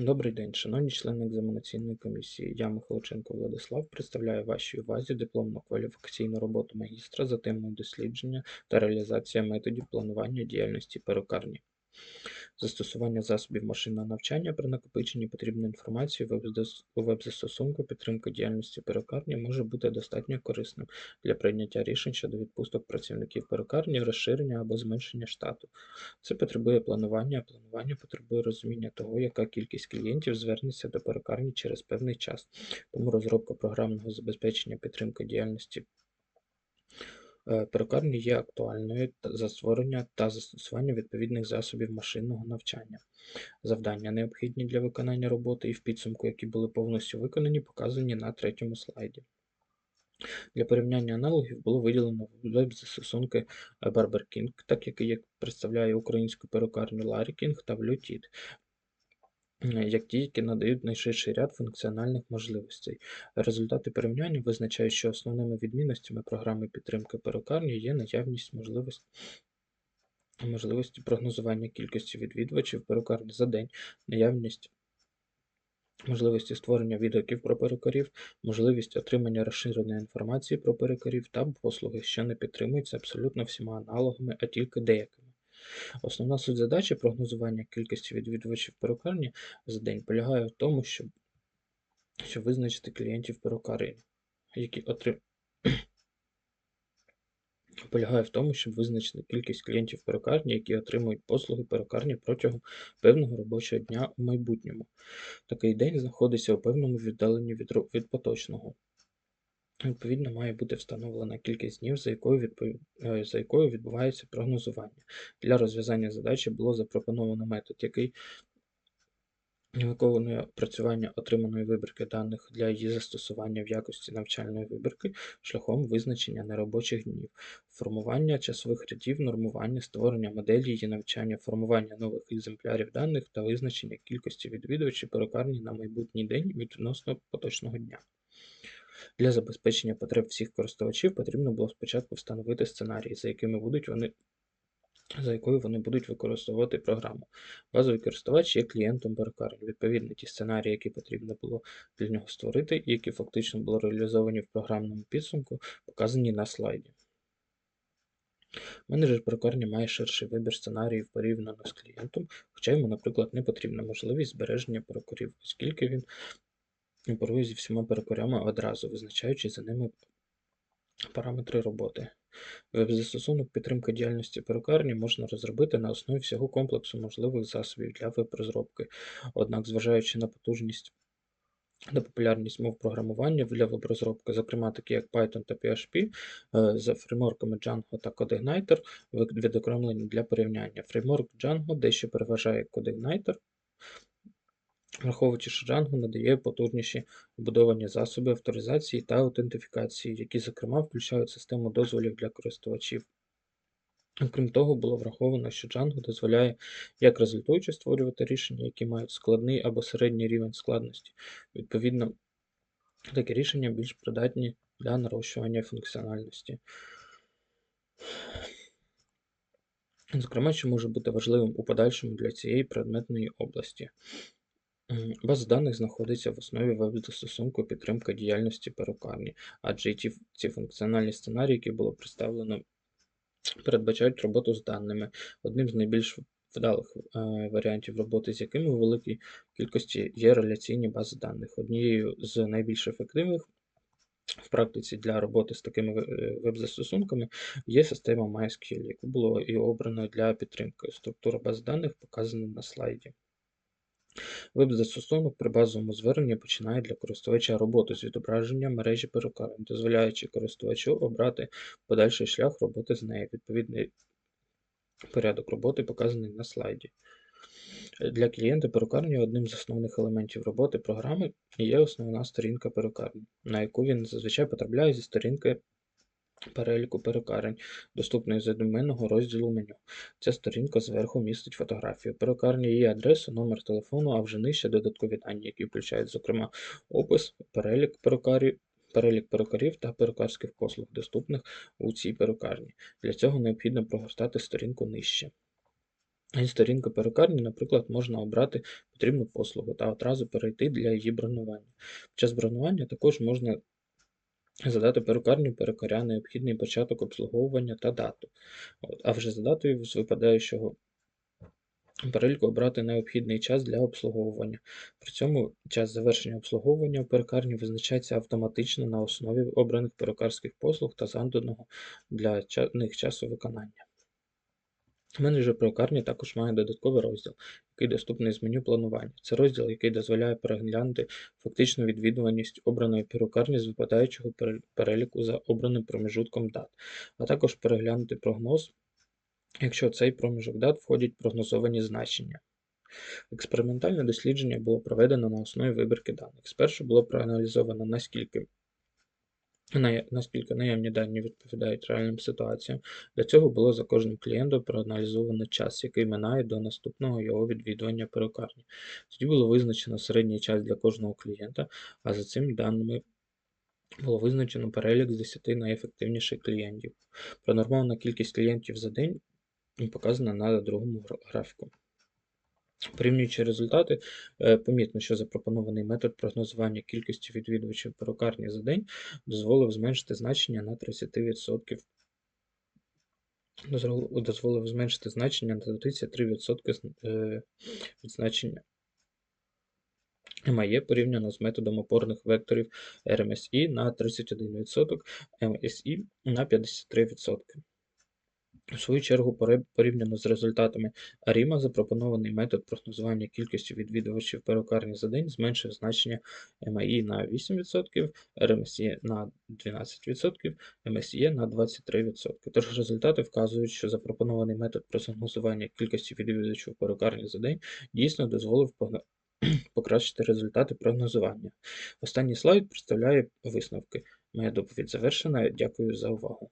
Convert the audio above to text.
Добрий день, шановні члени екзаменаційної комісії. Я Михайличенко Владислав представляю вашій увазі дипломно-кваліфікаційну роботу магістра за темою дослідження та реалізація методів планування діяльності перукарні. Застосування засобів машинного навчання при накопиченні потрібної інформації у веб-застосунку підтримка діяльності перукарні може бути достатньо корисним для прийняття рішень щодо відпусток працівників перукарні, розширення або зменшення штату. Це потребує планування, а планування потребує розуміння того, яка кількість клієнтів звернеться до перукарні через певний час. Тому розробка програмного забезпечення підтримки діяльності перукарні є актуальною за створення та застосування відповідних засобів машинного навчання. Завдання, необхідні для виконання роботи і в підсумку, які були повністю виконані, показані на третьому слайді. Для порівняння аналогів було виділено веб-застосунки е, Barber King, так як представляє українську перукарню Larry King та Blue е, як ті, які надають найширший ряд функціональних можливостей. Результати порівняння визначають, що основними відмінностями програми підтримки перукарні є наявність можливості можливості прогнозування кількості відвідувачів перукарні за день, наявність можливості створення відгуків про перукарів, можливість отримання розширеної інформації про перукарів та послуги, що не підтримуються абсолютно всіма аналогами, а тільки деякими. Основна суть задачі прогнозування кількості відвідувачів перукарні за день полягає в тому, щоб, щоб визначити клієнтів перукарні, які отри... полягає в тому, щоб визначити кількість клієнтів перукарні, які отримують послуги перукарні протягом певного робочого дня у майбутньому. Такий день знаходиться у певному віддаленні від, від поточного. Відповідно, має бути встановлена кількість днів, за якою, відпов... е, за якою відбувається прогнозування. Для розв'язання задачі було запропоновано метод, який виконує опрацювання отриманої вибірки даних для її застосування в якості навчальної вибірки шляхом визначення неробочих днів, формування часових рядів, нормування, створення моделі її навчання, формування нових екземплярів даних та визначення кількості відвідувачів перукарні на майбутній день відносно поточного дня. Для забезпечення потреб всіх користувачів потрібно було спочатку встановити сценарії, за якими будуть вони за якою вони будуть використовувати програму. Базовий користувач є клієнтом перукарні. Відповідно, ті сценарії, які потрібно було для нього створити, які фактично були реалізовані в програмному підсумку, показані на слайді. Менеджер перукарні має ширший вибір сценаріїв порівняно з клієнтом, хоча йому, наприклад, не потрібна можливість збереження перукарів, оскільки він оперує зі всіма перукарями одразу, визначаючи за ними параметри роботи. Веб-застосунок підтримки діяльності перукарні можна розробити на основі всього комплексу можливих засобів для веб-розробки. Однак, зважаючи на потужність та популярність мов програмування для веб-розробки, зокрема такі як Python та PHP, е, за фреймворками Django та CodeIgniter відокремлені для порівняння. Фреймворк Django дещо переважає CodeIgniter, Враховуючи, що Django надає потужніші вбудовані засоби авторизації та аутентифікації, які, зокрема, включають систему дозволів для користувачів. Окрім того, було враховано, що Django дозволяє як результуючи створювати рішення, які мають складний або середній рівень складності. Відповідно, такі рішення більш придатні для нарощування функціональності. Зокрема, що може бути важливим у подальшому для цієї предметної області. База даних знаходиться в основі веб-застосунку підтримка діяльності перукарні, адже ті, ці функціональні сценарії, які було представлено, передбачають роботу з даними. Одним з найбільш вдалих е, варіантів роботи, з якими у великій кількості є реляційні бази даних. Однією з найбільш ефективних в практиці для роботи з такими е, веб-застосунками є система MySQL, яку було і обрано для підтримки. Структура баз даних показана на слайді. Веб-застосунок при базовому зверненні починає для користувача роботу з відображення мережі перукарень, дозволяючи користувачу обрати подальший шлях роботи з нею. Відповідний порядок роботи показаний на слайді. Для клієнта перукарні одним з основних елементів роботи програми є основна сторінка перукарні, на яку він зазвичай потрапляє зі сторінки переліку перукарень, доступної з одноіменного розділу меню. Ця сторінка зверху містить фотографію перукарні, її адресу, номер телефону, а вже нижче додаткові дані, які включають, зокрема, опис, перелік перукарів, перелік перукарів та перукарських послуг, доступних у цій перукарні. Для цього необхідно прогортати сторінку нижче. Із сторінки перукарні, наприклад, можна обрати потрібну послугу та одразу перейти для її бронювання. Під час бронювання також можна задати перукарню перукаря необхідний початок обслуговування та дату. От, а вже за датою з випадаючого переліку обрати необхідний час для обслуговування. При цьому час завершення обслуговування в перукарні визначається автоматично на основі обраних перукарських послуг та заданого для них часу виконання. Менеджер перукарні також має додатковий розділ, який доступний з меню планування. Це розділ, який дозволяє переглянути фактичну відвідуваність обраної перукарні з випадаючого переліку за обраним проміжутком дат, а також переглянути прогноз, якщо цей проміжок дат входять прогнозовані значення. Експериментальне дослідження було проведено на основі вибірки даних. Спершу було проаналізовано, наскільки на- наскільки наявні дані відповідають реальним ситуаціям. Для цього було за кожним клієнтом проаналізовано час, який минає до наступного його відвідування перукарні. Тоді було визначено середній час для кожного клієнта, а за цими даними було визначено перелік з 10 найефективніших клієнтів. Пронормована кількість клієнтів за день показана на другому графіку. Порівнюючи результати, е, помітно, що запропонований метод прогнозування кількості відвідувачів перукарні за день дозволив зменшити значення на 30%. Дозволив зменшити значення на 33% з- е, від значення МАЄ порівняно з методом опорних векторів РМСІ на 31%, МСІ на 53%. В свою чергу, порівняно з результатами АРІМА, запропонований метод прогнозування кількості відвідувачів перукарні за день зменшив значення МАІ на 8%, РМСІ на 12%, МСІ на 23%. Тож результати вказують, що запропонований метод прогнозування кількості відвідувачів перукарні за день дійсно дозволив покращити результати прогнозування. Останній слайд представляє висновки. Моя доповідь завершена. Дякую за увагу.